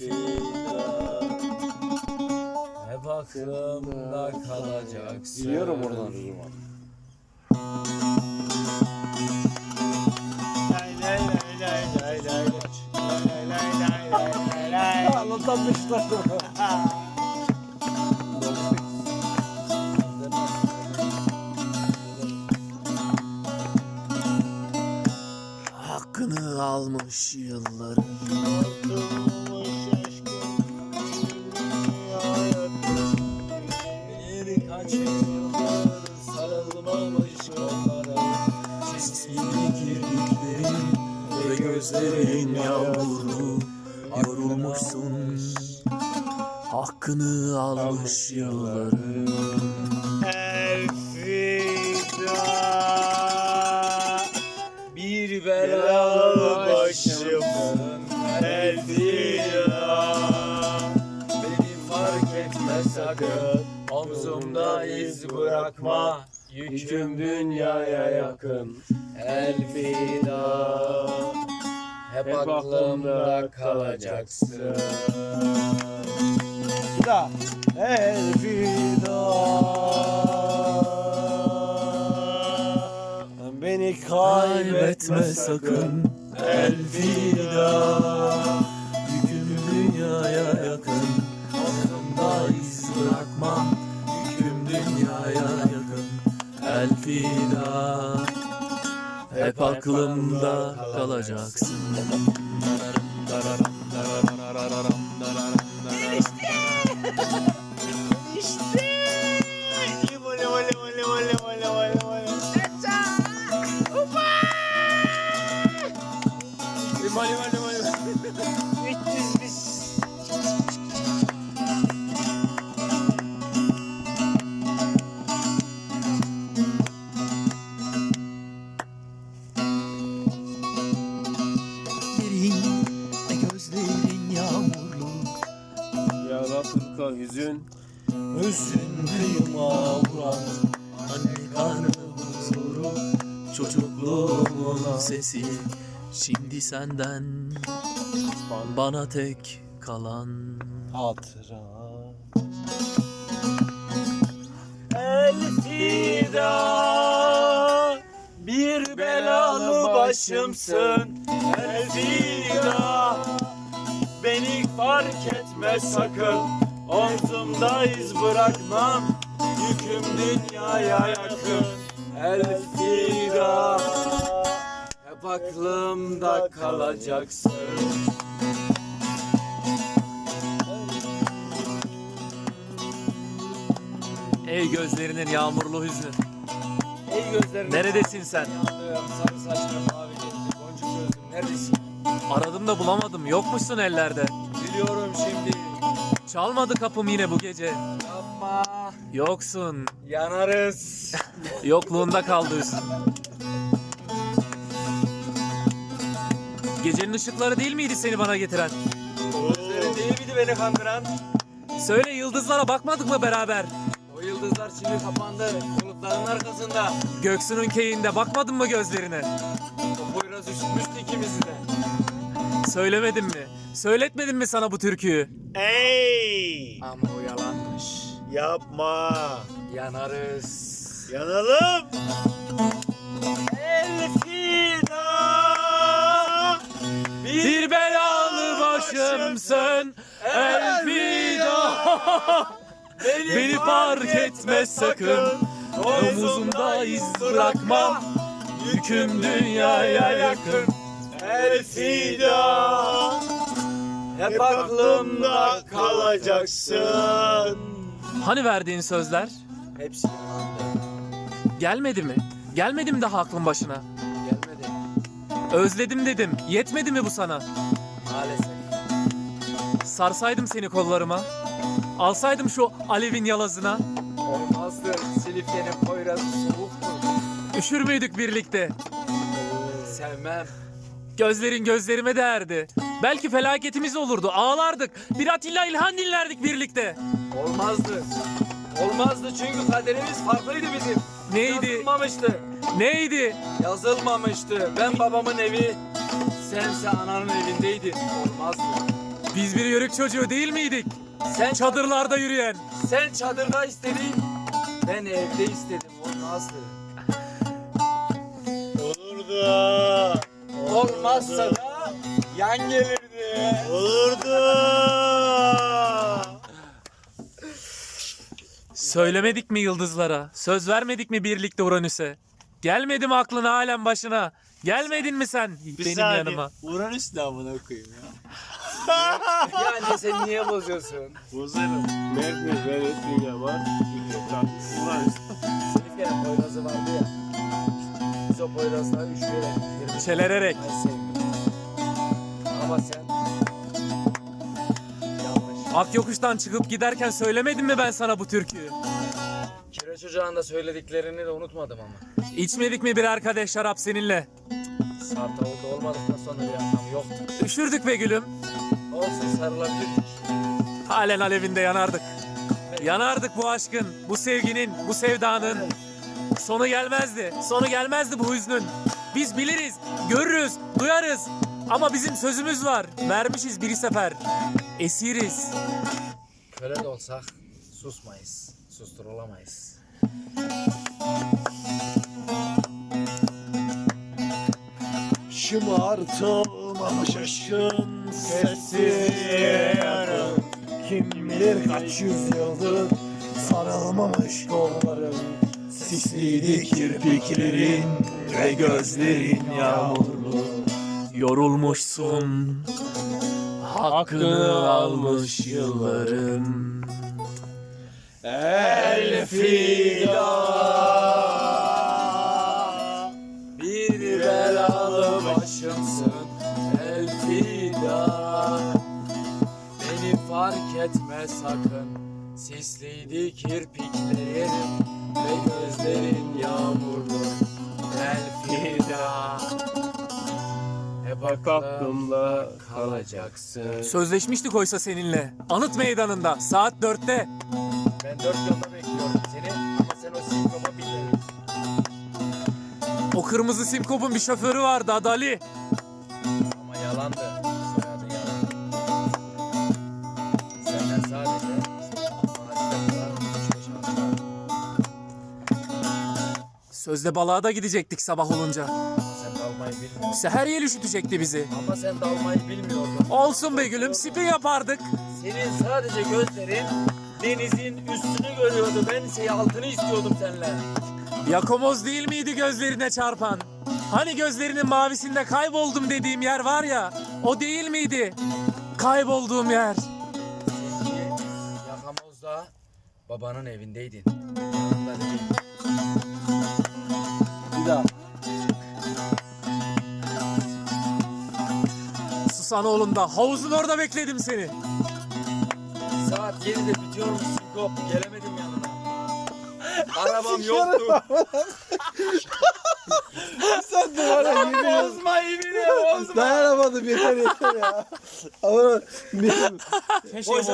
Elfida Hep aklımda kalacaksın Biliyorum oradan o zaman. Anlatamışlar. Hakkını almış yılların Hakkını almış yılların Bir belalı başımın Elfida Beni fark etme sakın. Omzumda iz bırakma. Yüküm dünyaya yakın. Elfida Hep aklımda kalacaksın Da. Elvida. Beni Kaybetme sakın. Elvida. Yüküm dünyaya yakın. Aklımda iz bırakmam Yüküm dünyaya yakın. Elvida. Hep aklımda kalacaksın Gözlerin, Çocukluğumun sesi. Şimdi senden Bana tek kalan Hatıra. Elfida Bir belalı başımsın. Elfida Beni fark etme sakın. Omzumda iz bırakmam. Yüküm dünyaya yakın Elfida Hep aklımda kalacaksın. Ey gözlerinin yağmurlu hüznü. Ey gözlerim Neredesin sen? Sarı saçlı mavi gözlü boncuk gözlüm neredesin? Aradım da bulamadım. Yokmuşsun ellerde? Biliyorum şimdi. Çalmadı kapım yine bu gece. Yapma. Yoksun. Yanarız Yokluğunda kaldı hüzün Gecenin ışıkları değil miydi seni bana getiren? Gözlerin değil miydi beni kandıran? Söyle yıldızlara bakmadık mı beraber? O yıldızlar şimdi kapandı bulutların arkasında Göksu'nun keyinde bakmadın mı gözlerine? O Poyraz üşütmüştü ikimizi de Söylemedim mi? Söyletmedim mi sana bu türküyü? Ey! Ama o yalanmış Yapma. Yanarız Yanalım. Elfida Bir belalı başımsın. Elfida Beni fark etme sakın. Omuzumda iz bırakmam. Yüküm dünyaya yakın. Elfida Hep aklımda kalacaksın. Hani verdiğin sözler? Hepsi yalandı Gelmedi mi? Gelmedi mi daha aklın başına? Gelmedi Özledim dedim. Yetmedi mi bu sana? maalesef Sarsaydım seni kollarıma. Alsaydım şu alevin yalazına. Olmazdı Silifke'nin Poyraz'ı soğuktu Üşür müydük birlikte? Sevmem Gözlerin gözlerime değerdi. Belki felaketimiz olurdu. Ağlardık. Bir Atilla İlhan dinlerdik birlikte. Olmazdı. Olmazdı çünkü kaderimiz farklıydı bizim. Neydi? Yazılmamıştı. Neydi? Yazılmamıştı. Ben babamın evi, sense ananın evindeydin. Olmazdı. Biz bir yörük çocuğu değil miydik? Sen Çadırlarda yürüyen. Sen çadırda istedin. Ben evde istedim. O nasıl? Olurdu. Olmazsa da yan gelirdi. Olurdu. Söylemedik mi yıldızlara? Söz vermedik mi birlikte Uranüs'e? Gelmedi mi aklın halen başına? Gelmedin mi sen Bir benim saniye. yanıma? Uranüs ne amına koyayım ya. Yani sen niye bozuyorsun? Bozarım. Merkez, Venüs, Dünya var. Uranüs. Silifke'nin Poyraz'ı vardı ya. Biz o kere girdik. Çelererek. Ben sevmiyorum. Ama sen. Ak yokuştan çıkıp giderken söylemedim mi ben sana bu türküyü? Kireç Ocağı'nda söylediklerini de unutmadım ama. İçmedik mi birer kadeh şarap seninle? Saat oldu olmadıktan sonra bir anlamı yoktu. Üşürdük be gülüm. Olsun sarılabilirdik. Halen alevinde yanardık. Yanardık bu aşkın, bu sevginin, bu sevdanın. Sonu gelmezdi. Sonu gelmezdi bu hüznün. Biz biliriz, görürüz, duyarız. Ama bizim sözümüz var. Vermişiz bir sefer. Esiriz. Köle de olsak susmayız. Susturulamayız. Şımartılmamış aşkın sessiz yarın Kim bilir kaç yüzyıldır sarılmamış kolların Sisliydi kirpiklerin ve gözlerin yağmurlu Yorulmuşsun. Hakkını almış yılların. El fida. Bir belalı başımsın. El fida. Beni fark etme sakın. Sisliydi kirpiklerin ve gözlerin yağmurlu El fida Hep aklımda kalacaksın Sözleşmiştik oysa seninle. Anıt meydanında saat dörtte. Ben dört yılda bekliyorum seni ama sen o sinkopa biliyorsun O kırmızı simkopun bir şoförü vardı adı Ali. Ama yalandı. Soyadın yalan. Senden sadece maaşlarla üç beş hafta. Sözde balığa da gidecektik sabah olunca. Dalmayı bilmiyordun. Seher yel üşütecekti bizi. Ama sen dalmayı bilmiyordun. Olsun be gülüm spin yapardık. Senin sadece gözlerin denizin üstünü görüyordu. Ben ise altını istiyordum seninle. Yakomoz değil miydi gözlerine çarpan? Hani gözlerinin mavisinde kayboldum dediğim yer var ya, o değil miydi? Kaybolduğum yer. Sevgili Yakamoz'da babanın evindeydin. Yanında değil. Bir daha Susanoğlu'nda havuzun orada bekledim seni. Saat 7'de bitiyormuş sinkop. Gelemedim yanına. Arabam yoktu. Sen de var ya yemin bozma yemin bozma. Dayanamadım yeter yeter ya Ama benim Boşa